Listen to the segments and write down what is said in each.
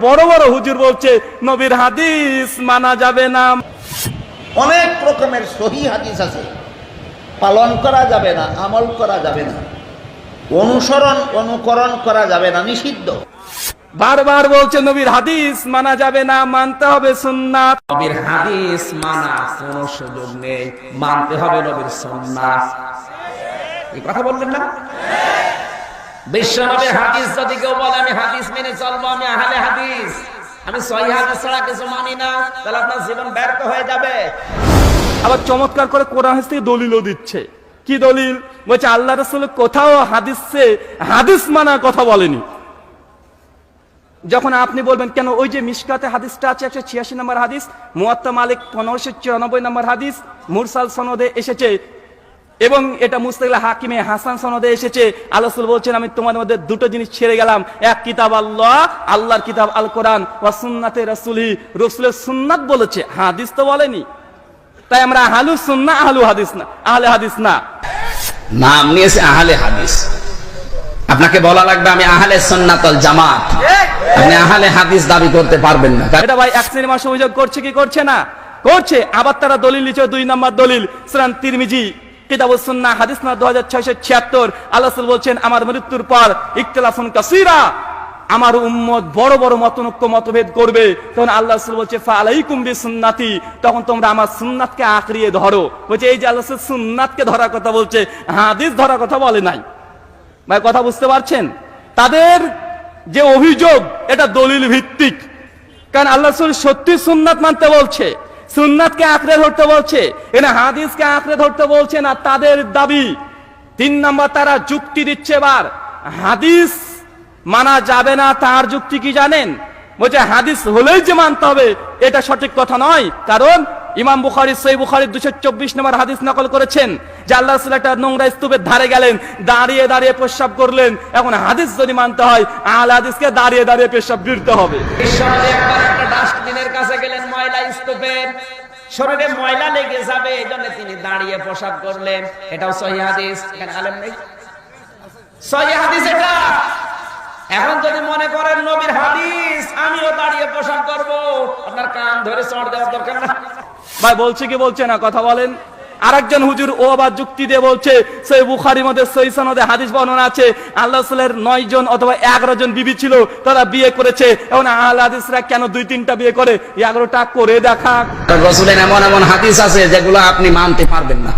বড় বড় হুজুর বলছে নবীর হাদিস মানা যাবে না। অনেক রকমের সহি হাদিস আছে। পালন করা যাবে না আমল করা যাবে না। অনুসরণ অনুকরণ করা যাবে না নিষিদ্ধ। বারবার বলছে নবীর হাদিস মানা যাবে না মানতে হবে সুন্নাত। নবীর হাদিস মানা কোনো সুযোগ নেই মানতে হবে নবীর সুন্নাহ এই কথা বললেন না? হাদিস যদি কেউ বলে, আমি হাদিস মেনে চলবো, আমি আহলে হাদিস, আমি সহি হাদিস ছাড়া কিছু মানি না, তাহলে আপনার জীবন ব্যর্থ হয়ে যাবে। আবার চমৎকার করে কোরআন হাদিস থেকে দলিলও দিচ্ছে। কি দলিল? বলছে, আল্লাহ রসুল কোথাও হাদিসে হাদিস মানার কথা বলেনি। যখন আপনি বলবেন, কেন ওই যে মিশকাতে হাদিসটা আছে, একশো ছিয়াশি নম্বর হাদিস, মুয়াত্তা মালিক পনেরোশো চুরানব্বই নম্বর হাদিস, মুরসাল সনদে এসেছে এবং এটা মুস্তাকিল হাকিমে হাসান সনদে এসেছে। আল্লাহ বলছেন আমি তোমাদের মধ্যে দুটো জিনিস ছেড়ে গেলাম। এক কিতাব আল্লাহ আল্লাহর কিতাব আল কোরআন ওয়া সুন্নাতে রাসূলি। রসুলের সুন্নাত বলেছে হাদিস তো বলেনি। তাই আমরা আহলু সুন্না আহলু হাদিস না আহলে হাদিস না। নাম নিয়েছে আহলে হাদিস। আপনাকে বলা লাগবে আমি আহলে সুন্নাতল জামাত। আপনি আহলে হাদিস দাবি করতে পারবেন না। এটা ভাই এক শ্রেণি মানুষ অভিযোগ করছে কি করছে না? করছে। আবার তারা দলিল নিচ্ছে দুই নম্বর দলিল সুরান তিরমিজি। কিতাব সুন্নাহ, হাদিস না 2676 আল্লাহ রাসূল বলছেন, আমার মৃত্যুর পর ইখতিলাফুন কাসীরা, আমার উম্মত বড় বড় মতনৈক্য মতভেদ করবে। তখন আল্লাহ বলছে ফালাইকুম বিসুন্নাতি। তখন তোমরা আমার সুন্নাতকে আঁকড়িয়ে ধরো। বলছে, এই যে আল্লাহ সুন্নাতকে ধরার কথা বলছে, হাদিস ধরার কথা বলে নাই। ভাই, কথা বুঝতে পারছেন? তাদের যে অভিযোগ, এটা দলিল ভিত্তিক। কারণ আল্লাহ সত্যি সুন্নাত মানতে বলছে। সুন্নাতকে আঁকড়ে ধরতে বলছে এনে হাদিসকে আঁকড়ে ধরতে বলছে না তাদের দাবি। তিন নম্বর তারা যুক্তি দিচ্ছে এবার, হাদিস মানা যাবে না, তার যুক্তি কি জানেন? বলছে হাদিস হলেই যে মানতে হবে, এটা সঠিক কথা নয়, কারণ ইমাম বুখারি সই বুখারি দুশো চব্বিশ নম্বর হাদিস নকল করেছেন, যে আল্লাহ একটা নোংরা স্তূপের ধারে গেলেন, দাঁড়িয়ে দাঁড়িয়ে প্রস্রাব করলেন। এখন হাদিস যদি মানতে হয় আল হাদিসকে দাঁড়িয়ে দাঁড়িয়ে প্রস্রাব ফিরতে হবে। ডাস্টবিনের কাছে গেলেন ময়লা স্তূপের শরীরে ময়লা লেগে যাবে এই জন্য তিনি দাঁড়িয়ে পোশাক করলেন। এটাও সহি হাদিস, এখানে আলেম নেই। সহি হাদিস এটা। এখন যদি মনে করেন নবীর হাদিস, আমিও দাঁড়িয়ে পোশাক করব। আপনার কান ধরে চড় দেওয়ার দরকার না। ভাই বলছে কি বলছে না? কথা বলেন। আরেকজন হুজুর ও আবার যুক্তি দিয়ে বলছে সেই বুখারির মধ্যে সই সনদে হাদিস বর্ণনা আছে আল্লাহ রসুলের নয় জন অথবা এগারো জন বিবি ছিল তারা বিয়ে করেছে। এখন আহল হাদিসরা কেন দুই তিনটা বিয়ে করে? এগারোটা করে দেখা রসুলের এমন এমন হাদিস আছে যেগুলো আপনি মানতে পারবেন না।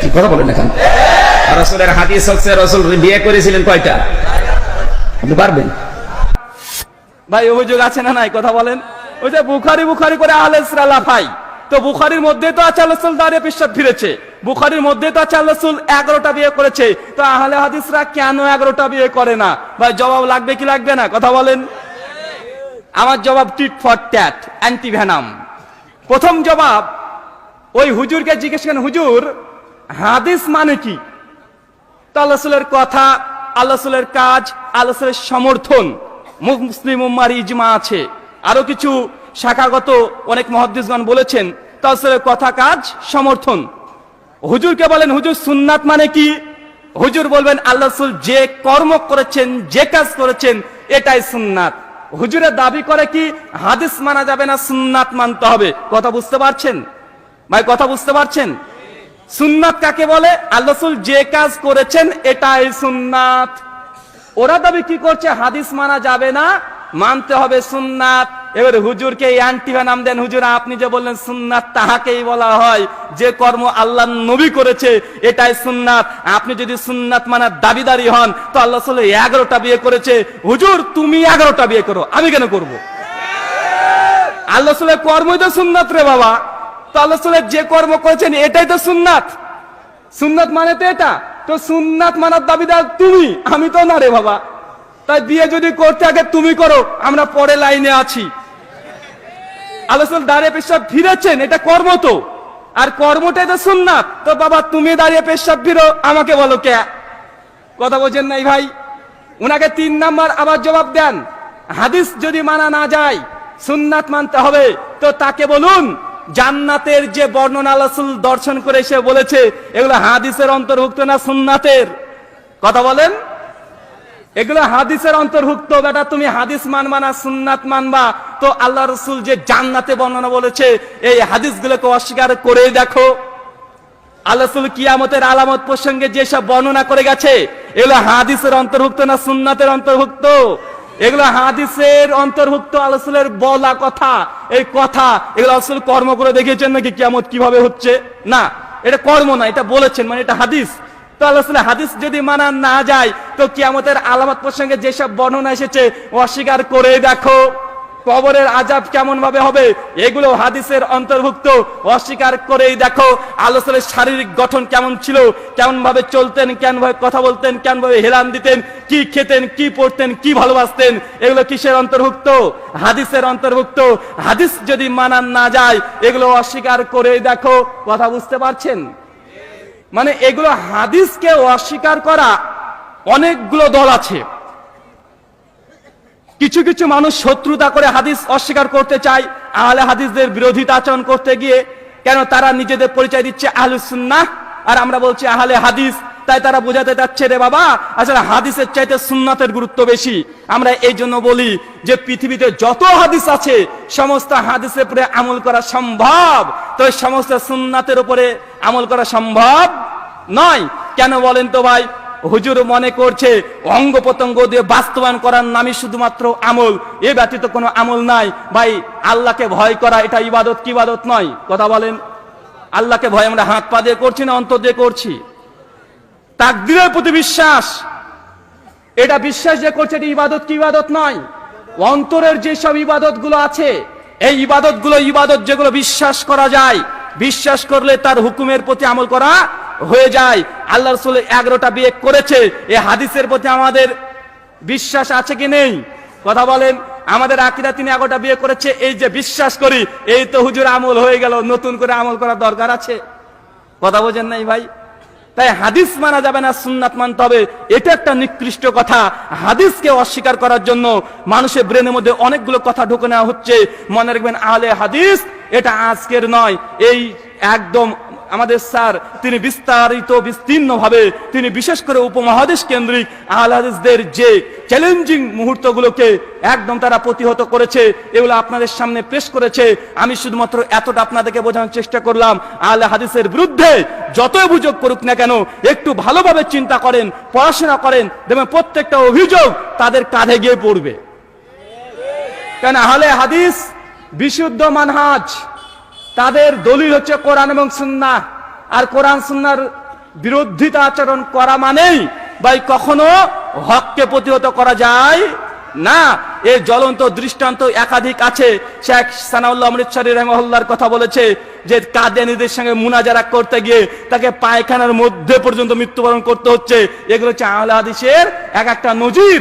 কি কথা বলেন এখন রসুলের হাদিস হচ্ছে রসুল বিয়ে করেছিলেন কয়টা? আপনি পারবেন? ভাই অভিযোগ আছে না নাই? কথা বলেন। ওই যে বুখারি বুখারি করে আহলেসরা লাফাই তো বুখারির মধ্যে তো আছে আল্লাহ দাঁড়িয়ে পেশাব ফিরেছে। বুখারির মধ্যে তো আছে আল্লাহ এগারোটা বিয়ে করেছে। তো আহলে হাদিসরা কেন এগারোটা বিয়ে করে না? ভাই, জবাব লাগবে কি লাগবে না? কথা বলেন। আমার জবাব tit for tat anti venom প্রথম জবাব, ওই হুজুরকে জিজ্ঞেস করেন, হুজুর, হাদিস মানে কি? তো আল্লাহ কথা আল্লাহ কাজ আল্লাহ সমর্থন মুসলিম উম্মার ইজমা আছে। আরও কিছু শাখাগত অনেক মহাদ্দিসগণ বলেছেন তা রসুলের কথা কাজ, সমর্থন। হুজুরকে বলেন, হুজুর, সুন্নাত মানে কি? হুজুর বলবেন, আল্লাহ যে কর্ম করেছেন, যে কাজ করেছেন, এটাই সুন্নাত। হুজুরের দাবি করে কি? হাদিস মানা যাবে না, সুন্নাত মানতে হবে। কথা বুঝতে পারছেন? ভাই, কথা বুঝতে পারছেন? সুন্নাত কাকে বলে? আল্লাহ যে কাজ করেছেন, এটাই সুন্নাত। ওরা দাবি কি করছে? হাদিস মানা যাবে না মানতে হবে সুন্নাত। এবার হুজুরকে এই অ্যান্টিভা নাম দেন, হুজুর, আপনি যে বললেন সুন্নাত, তাহাকেই বলা হয়। যে কর্ম আল্লাহ নবী করেছে, এটাই সুন্নাত। আপনি যদি সুন্নাত মানার দাবিদারি হন, তো আল্লাহ সাল্লাহ এগারোটা বিয়ে করেছে। হুজুর, তুমি এগারোটা বিয়ে করো, আমি কেন করব? আল্লাহ কর্মই তো সুন্নাত রে বাবা। তো আল্লাহ সাল্লাহ যে কর্ম করেছেন, এটাই তো সুন্নাত। সুন্নাত মানে তো এটা। তো সুন্নাত মানার দাবিদার তুমি, আমি তো না রে বাবা। তাই বিয়ে যদি করতে আগে তুমি করো, আমরা পরে লাইনে আছি। আলোচনা দাঁড়িয়ে পেশাব ফিরেছেন, এটা কর্ম তো। আর কর্মটাই তো সুন্নাত। তো বাবা, তুমি দাঁড়িয়ে পেশাব ফিরো, আমাকে বলো কে? কথা বলছেন নাই ভাই? উনাকে তিন নাম্বার আবার জবাব দেন। হাদিস যদি মানা না যায়, সুন্নাত মানতে হবে। তো তাকে বলুন, জান্নাতের যে বর্ণনা রাসূল দর্শন করে এসে বলেছে, এগুলো হাদিসের অন্তর্ভুক্ত না সুন্নাতের? কথা বলেন। এগুলো হাদিসের অন্তর্ভুক্ত। বেটা, তুমি হাদিস মানবা না, সুন্নাত মানবা? তো আল্লাহ রসুল যে জান্নাতে বর্ণনা বলেছে, এই হাদিসগুলোকে অস্বীকার করে দেখো। কিয়ামতের আলামত প্রসঙ্গে যেসব বর্ণনা করে গেছে, এগুলো হাদিসের অন্তর্ভুক্ত না অন্তর্ভুক্ত? এগুলো হাদিসের অন্তর্ভুক্ত বলা কথা। এই কথা এগুলো আসলে কর্ম করে দেখিয়েছেন নাকি কিয়ামত কীভাবে হচ্ছে? না, এটা কর্ম না, এটা বলেছেন মানে এটা হাদিস। তো হাদিস যদি মানা না যায়, তো কিয়ামতের আলামত প্রসঙ্গে যেসব বর্ণনা এসেছে, অস্বীকার করে দেখো। কবরের আজাব কেমন ভাবে হবে, এগুলো হাদিসের অন্তর্ভুক্ত, অস্বীকার করেই দেখো। আলোচনার শারীরিক গঠন কেমন ছিল কেমন ভাবে চলতেন কেমন ভাবে কথা বলতেন কেমন ভাবে হেলান দিতেন, কি খেতেন, কি পড়তেন, কি ভালোবাসতেন, এগুলো কিসের অন্তর্ভুক্ত? হাদিসের অন্তর্ভুক্ত। হাদিস যদি মানান না যায়, এগুলো অস্বীকার করেই দেখো। কথা বুঝতে পারছেন? মানে এগুলো হাদিসকে অস্বীকার করা অনেকগুলো দল আছে। কিছু কিছু মানুষ শত্রুতা করে হাদিস অস্বীকার করতে চায়, আহলে হাদিসদের বিরোধিতা আচরণ করতে গিয়ে, কেন তারা নিজেদের পরিচয় দিচ্ছে আহলুসুন্নাহ আর আমরা বলছি আহলে হাদিস তাই তারা বোঝাতে চাচ্ছে রে বাবা, আসলে হাদিসের চাইতে সুন্নাতের গুরুত্ব বেশি। আমরা এই জন্য বলি যে পৃথিবীতে যত হাদিস আছে, সমস্ত হাদিসের উপরে আমল করা সম্ভব। তো সমস্ত সুন্নাতের উপরে আমল করা সম্ভব নয়। কেন বলেন তো ভাই? হুজুর মনে করছে, অঙ্গ প্রত্যঙ্গ দিয়ে বাস্তবায়ন করার নামই শুধুমাত্র আমল। এ ব্যতীত কোনো আমল নাই। ভাই, আল্লাহকে ভয় করা এটা ইবাদত কি ইবাদত নয়? কথা বলেন। আল্লাহকে ভয় আমরা হাত পা দিয়ে করছি না অন্তর দিয়ে করছি? তাকদিরের প্রতি বিশ্বাস। এটা বিশ্বাস যে করছে এটা ইবাদত কি ইবাদত নয়? অন্তরের যেসব ইবাদতগুলো আছে, এই ইবাদতগুলো ইবাদত যেগুলো বিশ্বাস করা যায়, বিশ্বাস করলে তার হুকুমের প্রতি আমল করা হয়ে যায়। আল্লাহ রসুল এগারোটা বিয়ে করেছে এই হাদিসের প্রতি আমাদের বিশ্বাস আছে কি নেই? কথা বলেন, আমাদের আকিরা তিনি এগারোটা বিয়ে করেছে, এই যে বিশ্বাস করি, এই তো হুজুর আমল হয়ে গেল, নতুন করে আমল করার দরকার আছে। কথা বোঝেন নাই ভাই? তাই হাদিস মানা যাবে না, সুন্নাত মানতে হবে। এটা একটা নিকৃষ্ট কথা। হাদিসকে অস্বীকার করার জন্য মানুষের ব্রেনের মধ্যে অনেকগুলো কথা ঢুকে নেওয়া হচ্ছে। মনে রাখবেন আলে হাদিস এটা আজকের নয়। এই একদম আমাদের স্যার, তিনি বিস্তারিত বিস্তীর্ণ ভাবে তিনি বিশেষ করে উপমহাদেশ কেন্দ্রিক আল হাদিসদের যে চ্যালেঞ্জিং মুহূর্তগুলোকে একদম তারা প্রতিহত করেছে, এগুলো আপনাদের সামনে পেশ করেছে। আমি শুধুমাত্র এতটা আপনাদেরকে বোঝানোর চেষ্টা করলাম, আল হাদিসের বিরুদ্ধে যত অভিযোগ করুক না কেন, একটু ভালোভাবে চিন্তা করেন, পড়াশোনা করেন, দেখবেন প্রত্যেকটা অভিযোগ তাদের কাঁধে গিয়ে পড়বে। কেন আহলে হাদিস বিশুদ্ধ মানহাজ তাদের দলিল হচ্ছে কোরআন এবং সুন্না আর কোরআন সুন্নার বিরোধিতা আচরণ করা মানেই ভাই কখনো হককে প্রতিহত করা যায় না। এই জ্বলন্ত দৃষ্টান্ত একাধিক আছে। শেখ সানাউল্লাহ অমৃতসরী রহমহল্লার কথা বলেছে যে কাদিয়ানিদের সঙ্গে মুনাজারা করতে গিয়ে তাকে পায়খানার মধ্যে পর্যন্ত মৃত্যুবরণ করতে হচ্ছে। এগুলো হচ্ছে আহলে হাদিসের এক একটা নজির।